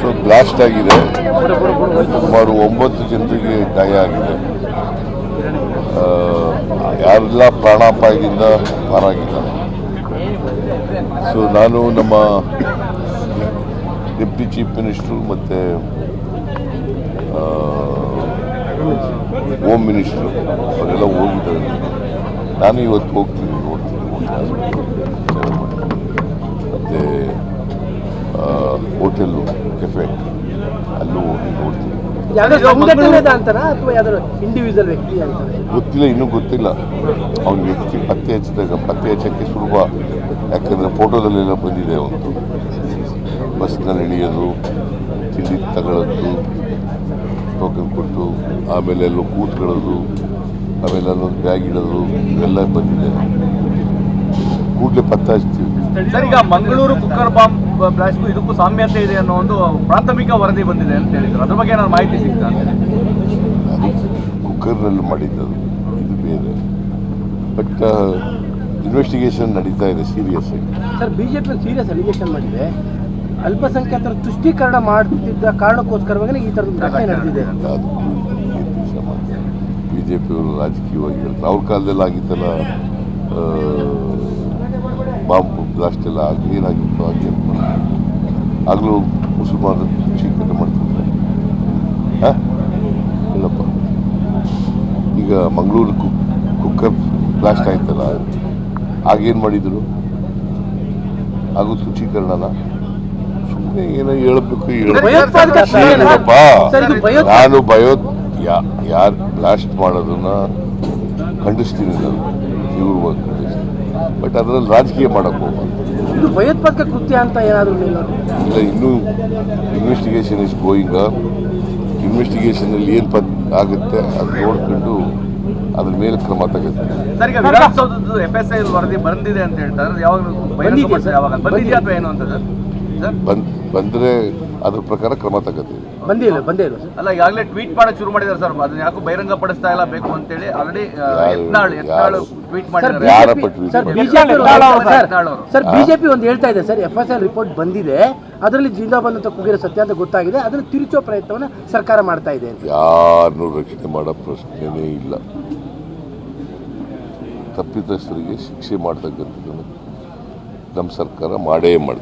So blast ಆಗಿದೆ. ಸುಮಾರು ಒಂಬತ್ತು ಜನರಿಗೆ ಗಾಯ ಆಗಿದೆ. ಯಾರೆಲ್ಲ ಪ್ರಾಣಾಪಾಯದಿಂದ ಪಾರಾಗಿದ್ದಾರೆ. ಸೊ ನಾನು ನಮ್ಮ ಡೆಪ್ಟಿ ಚೀಫ್ ಮಿನಿಸ್ಟ್ರು ಮತ್ತು ಹೋಮ್ ಮಿನಿಸ್ಟ್ರು ಅವರೆಲ್ಲ ಹೋಗಿದ್ದಾರೆ. ನಾನು ಇವತ್ತು ಹೋಗ್ತೀನಿ, ನೋಡ್ತೀನಿ. ಹೋಟೆಲ್ಲು ಕೆಫೆ ಅಲ್ಲೂ ಹೋಗಿ ಅಂತಾರೆ? ಗೊತ್ತಿಲ್ಲ ಇನ್ನೂ ಗೊತ್ತಿಲ್ಲ. ಅವ್ನ ವ್ಯಕ್ತಿ ಪತ್ತೆ ಹಚ್ಚಿದಾಗ ಪತ್ತೆ ಹಚ್ಚಕ್ಕೆ ಸುಲಭ. ಯಾಕಂದರೆ ಫೋಟೋದಲ್ಲೆಲ್ಲ ಬಂದಿದೆ ಅವನು ಬಸ್ನಲ್ಲಿ ಇಳಿಯೋದು ತಿಂಡಿ ತಗೊಳ್ಳೋದು ಟೋಕನ್ ಕೊಟ್ಟು ಆಮೇಲೆ ಎಲ್ಲೋ ಕೂತ್ಕೊಳ್ಳೋದು ಆಮೇಲೆ ಅಲ್ಲೊಂದು ಬ್ಯಾಗ್ ಇಡೋದು ಇವೆಲ್ಲ ಬಂದಿದೆ. ಕೂಡಲೇ ಪತ್ತೆ ಹಚ್ತೀವಿ. ಸರ್ ಈಗ ಮಂಗಳೂರು ಕುಕ್ಕರ್ ಬಾಂಬ್ ಬ್ಲಾಸ್ಟ್ಗೂ ಇದಕ್ಕೂ ಸಾಮ್ಯತೆ ಇದೆ ಅನ್ನೋ ಒಂದು ಪ್ರಾಥಮಿಕ ವರದಿ ಬಂದಿದೆ ಅಂತ ಹೇಳಿದ್ರು. ಅದ್ರ ಬಗ್ಗೆ ನಾನು ಮಾಹಿತಿ ಸಿಗ್ತಾ ಕುಕ್ಕರ್ನಲ್ಲಿ ಮಾಡಿದ್ದದು. ಇದು ಬೇರೆ. ಬಟ್ ಇನ್ವೆಸ್ಟಿಗೇಷನ್ ನಡೀತಾ ಇದೆ ಸೀರಿಯಸ್ ಆಗಿ. ಸರ್ ಬಿಜೆಪಿ ಸೀರಿಯಸ್ ಅಲಿಗೇಷನ್ ಮಾಡಿದೆ. ಅಲ್ಪಸಂಖ್ಯಾತರ ತುಷ್ಟೀಕರಣ ಮಾಡ್ತಿದ್ದ ಕಾರಣಕ್ಕೋಸ್ಕರವಾಗಿ ಈ ಥರದ ಘಟನೆ ನಡೆದಿದೆ. ಅದು ಬಿ ಜೆ ಪಿಯವರು ರಾಜಕೀಯವಾಗಿ ಹೇಳ್ತಾರೆ. ಅವ್ರ ಕಾಲದಲ್ಲಿ ಆಗಿತ್ತಲ್ಲ ಬಾಂಬ್ ಬ್ಲಾಸ್ಟ್ ಎಲ್ಲ ಕ್ಲೀನಾಗಿತ್ತು ಏನಾಗಿತ್ತು ಅಂತ ಆಗಲೂ ಮುಸಲ್ಮಾನರು ಚೀಕರಣೆ ಮಾಡ್ತಿದ್ರು ಹಾಂ? ಇಲ್ಲಪ್ಪ. ಈಗ ಮಂಗಳೂರು ಕುಕ್ ಕುಕ್ಕರ್ ಬ್ಲಾಸ್ಟ್ ಆಯ್ತಲ್ಲ ಆಗೇನು ಮಾಡಿದರು? ಹಾಗೂ ಶುಚೀಕರಣನ? ಸುಮ್ಮನೆ ಏನೋ ಹೇಳಬೇಕು? ಹೇಳಪ್ಪ ನಾನು ಭಯೋ ಯಾರು ಬ್ಲಾಸ್ಟ್ ಮಾಡೋದನ್ನ ಖಂಡಿಸ್ತೀನಿ ನಾನು. ಇವ್ರ ಬಟ್ ಅದರಲ್ಲಿ ರಾಜಕೀಯ ಮಾಡಕ್ಕೆ ಹೋಗ್ಬಾರ್ದು. ಇದು ಭಯೋತ್ಪಾದಕ ಕೃತ್ಯ ಅಂತ ಏನಾದರೂ ಇಲ್ಲ ಇನ್ನೂ ಇನ್ವೆಸ್ಟಿಗೇಷನ್ ಇಸ್ ಗೋಯಿಂಗ್ ಇನ್ವೆಸ್ಟಿಗೇಷನಲ್ಲಿ ಏನು ಪತ್ ಆಗುತ್ತೆ ಅದು ನೋಡ್ಕೊಂಡು ಅದ್ರ ಮೇಲೆ ಕ್ರಮ ತಗುತ್ತೆ ಸರ್ ಈಗ ವಿಧಾನಸೌಧದ ಎಫ್ ಎಸ್ ಐ ವರದಿ ಬಂದಿದೆ ಅಂತ ಹೇಳ್ತಾರೆ. ಯಾವಾಗ ಬಂದಿದೆ ಯಾವಾಗ? ಬಂದಿದೆಯಾ ಅಥವಾ ಏನು ಅಂತ ಬಂದ್ ಬಂದರೆ ಅದ್ರ ಪ್ರಕಾರ ಕ್ರಮ ತಗೋತೀವಿ. ಬಂದಿಲ್ಲ ಇಲ್ಲ ಬಂದೇ ಇಲ್ಲ ಸರ್. ಅಲ್ಲ ಈಗಾಗಲೇ ಟ್ವೀಟ್ ಮಾಡಕ್ ಶುರು ಮಾಡಿದ್ದಾರೆ ಸರ್. ಅದನ್ನ ಯಾಕೋ ಬಹಿರಂಗ ಪಡಿಸ್ತಾ ಇಲ್ಲ ಬೇಕು ಅಂತೇಳಿ ಆಲ್ರೆಡಿ ಯತ್ನಾಳ್? ಟ್ವೀಟ್ ಸರ್ ಮಾಡಿದ್ದಾರೆ. ಸರ್? ಬಿಜೆಪಿ. ಸರ್ ಬಿಜೆಪಿ ಒಂದು ಹೇಳ್ತಾ ಇದೆ sir. F S L report ಬಂದಿದೆ. ಅದರಲ್ಲಿ ಜಿಂದಾಬಾದ್ ಅಂತ ಕುಗಿರೋ ಸತ್ಯ ಅಂತ ಗೊತ್ತಾಗಿದೆ. ಅದನ್ನು ತಿರುಚೋ ಪ್ರಯತ್ನವನ್ನ ಸರ್ಕಾರ ಮಾಡ್ತಾ ಇದೆ ಅಂತ. ಯಾರನ್ನೂ ರಕ್ಷಣೆ ಮಾಡೋ ಪ್ರಶ್ನೆನೇ ಇಲ್ಲ. ತಪ್ಪಿತಸ್ಥರಿಗೆ ಶಿಕ್ಷೆ ಮಾಡ್ತಕ್ಕಂಥದ್ದನ್ನು ನಮ್ಮ ಸರ್ಕಾರ ಮಾಡೇ ಮಾಡ್ತದೆ.